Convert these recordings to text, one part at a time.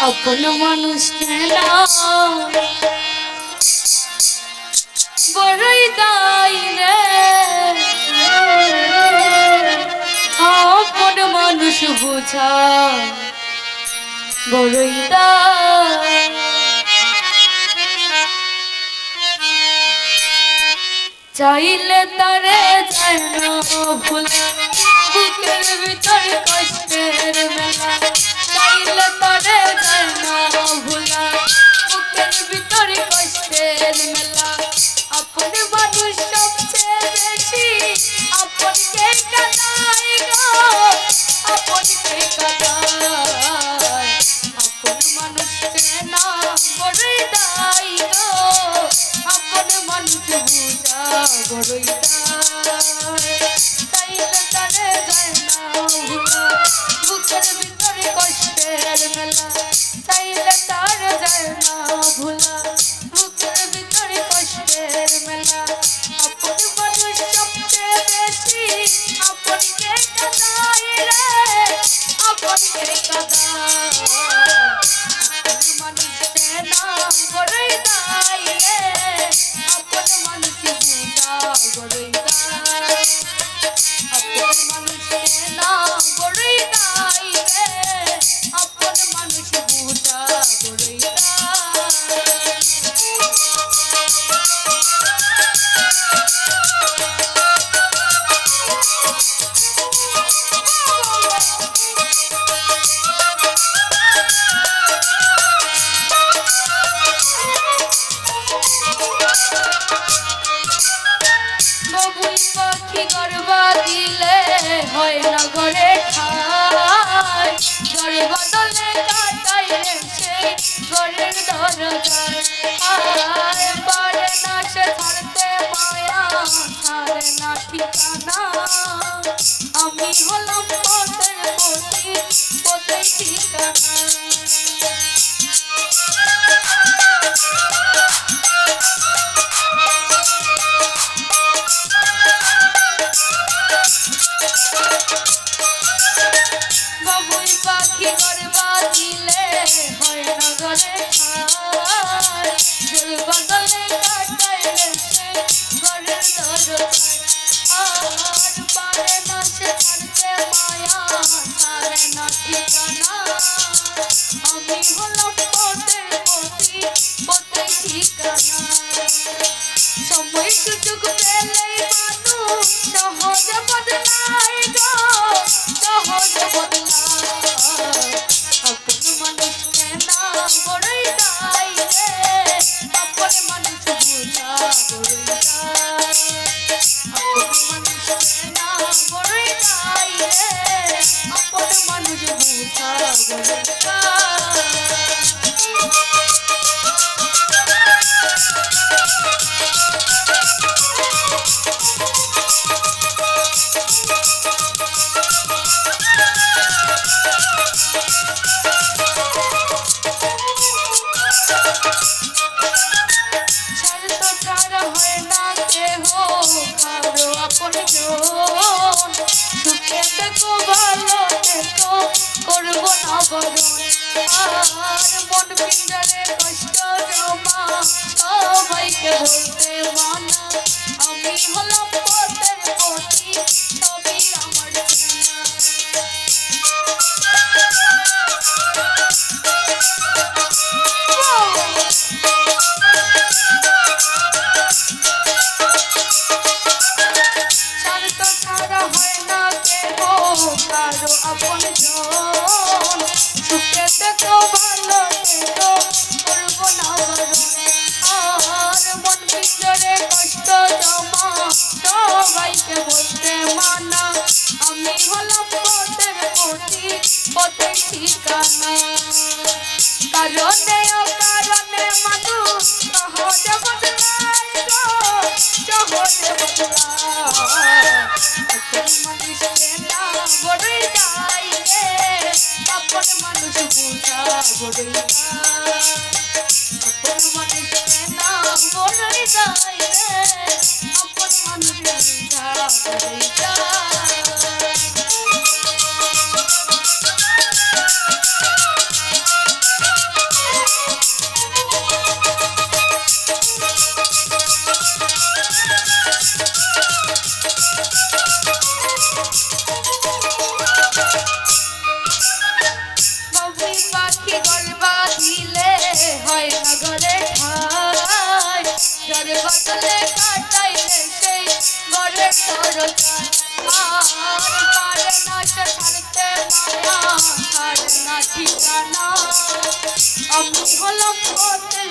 আপন মানুষ কেন বড়ই দাই রে। আপন মানুষ বোঝা। বড়ই দাই চাইলে তারে চাইল ভুলে বুকের ভিতর কষ্টের বড়ই কবুই পাখি গর্ব দিলে হয় নগরে ঠাই। জোর বদলে কাটাই রে সেই ঘরের পারে না সে ধরতে মায়া ছাড়ে আমি হলাম দেখো ভালো দেখো করব না বরণ আর মন পিঞ্জারে কষ্ট জমা আমাকে বলব I wanna jump. সকল মানুষ বুঝা বড় সকল মানুষের নাম বড় যায় সকল মানুষ বুঝা বড় পাখি বলবা দিলে হয় নগরে খায় জরে বদলে কাটাই রে সেই গরে সরকার। ঠিকানা? আমি হলাম পথের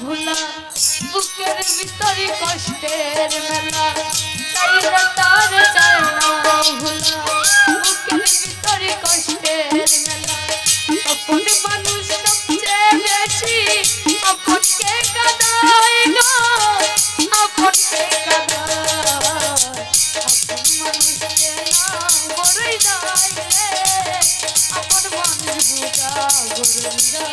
ভুলা বুকের ভিতরে কষ্টের মেলা তাই তারে যায় না ভুলা। বড়ই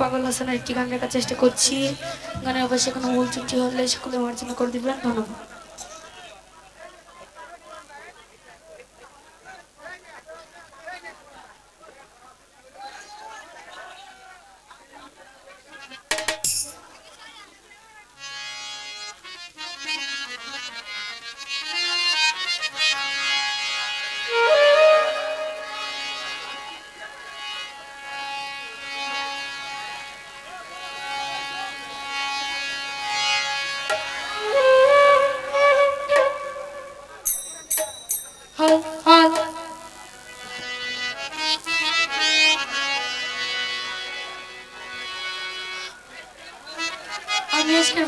পাগল হাসানের একটি গান লেখার চেষ্টা করছি। গানের অবশ্যই কোনো ভুল ত্রুটি হলে সকলে মার্জনা করে দিবেন। ধন্যবাদ।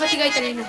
আমি আজকের বাতি গাইতে পারি না